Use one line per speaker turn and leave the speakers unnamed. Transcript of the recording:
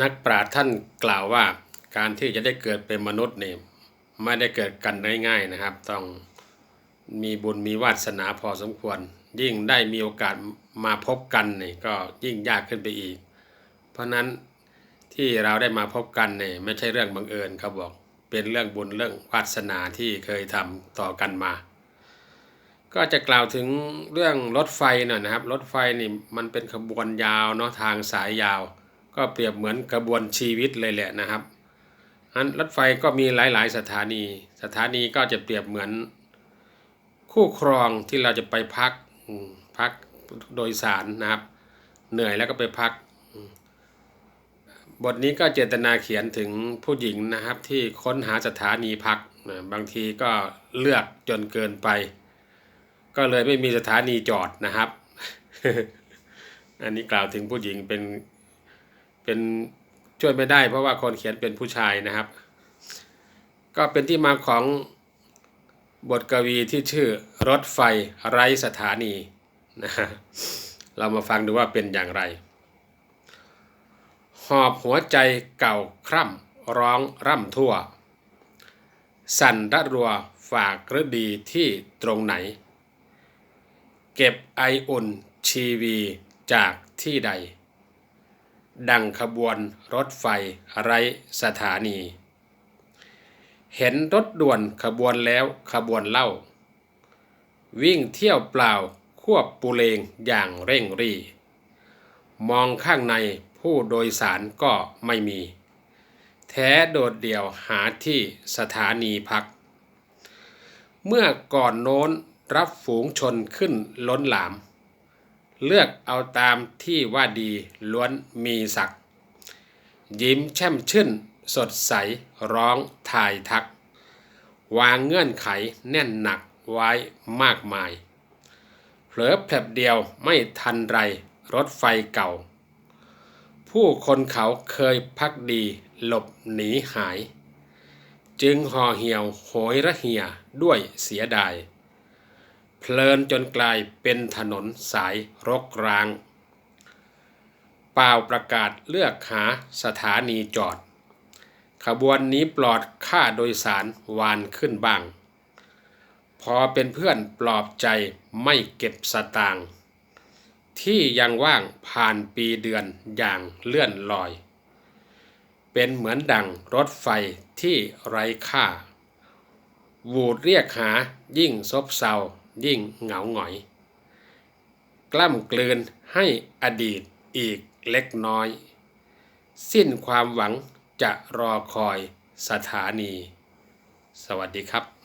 นักปราชญ์ท่านกล่าวว่าการที่จะได้เกิดเป็นมนุษย์เนี่ยไม่ได้เกิดกันง่ายๆนะครับ ต้องมีบุญมีวาสนาพอสมควร ยิ่งได้มีโอกาสมาพบกันเนี่ยก็ยิ่งยากขึ้นไปอีก เพราะนั้นที่เราได้มาพบกันเนี่ยไม่ใช่เรื่องบังเอิญเขาบอกเป็นเรื่องบุญเรื่องวาสนาที่เคยทำต่อกันมา ก็จะกล่าวถึงเรื่องรถไฟหน่อยนะครับ รถไฟนี่มันเป็นขบวนยาวเนาะทางสายยาว ก็เปรียบเหมือนกระบวนชีวิตเลยแหละนะครับอันรถไฟก็มีหลาย ๆ สถานี สถานีก็จะเปรียบเหมือน คู่ครองที่เราจะไปพักพักโดยสารนะครับ เหนื่อยแล้วก็ไปพัก บทนี้ก็เจตนาเขียนถึงผู้หญิงนะครับที่ค้นหาสถานีพักนะบางทีก็เลือกจนเกินไป ก็เลยไม่มีสถานีจอดนะครับ อันนี้กล่าวถึงผู้หญิงเป็น เป็นช่วยไม่ได้ เพราะว่าคนเขียนเป็นผู้ชายนะครับ ก็เป็นที่มาของบทกวีที่ชื่อรถไฟไร้สถานีนะฮะเรามาฟังดูว่าเป็นอย่างไร หอบหัวใจเก่าคร่ำร้องร่ำทั่ว สั่นระรัวฝากฤดีที่ตรงไหน เก็บไออุ่นชีวีจากที่ใด ดังขบวนรถไฟไร้สถานี เห็นรถด่วนขบวนแล้วขบวนเล่า วิ่งเที่ยวเปล่าควบปุเรงอย่างเร่งรี มองข้างในผู้โดยสารก็ไม่มี แท้โดดเดี่ยวหาที่สถานีพัก เมื่อก่อนโน้นรับฝูงชนขึ้นล้นหลาม เลือกเอาตามที่ว่าดีล้วนมีศักดิ์ยิ้มแช่มชื่น สดใสร้องทายทัก วางเงื่อนไขแน่นหนักไว้มากมาย เผลอแผลบเดียวไม่ทันไรรถไฟเก่า ผู้คนเขาเคยพักดีหลบหนีหาย จึงห่อเหี่ยวโหยระเหี่ยด้วยเสียดาย เพลินจนกลายเป็นถนนสายรกร้าง เปล่าประกาศเลือกหาสถานีจอด ขบวนนี้ปลอดค่าโดยสารวานขึ้นบ้าง พอเป็นเพื่อนปลอบใจไม่เก็บสตางค์ที่ยังว่างผ่านปีเดือนอย่างเลื่อนลอย เป็นเหมือนดังรถไฟที่ไร้ค่า วูดเรียกหายิ่งซบเซา ยิ่งเหงาหงอย กล้ำกลืนให้อดีตอีกเล็กน้อย สิ้นความหวังจะรอคอยสถานี สวัสดีครับ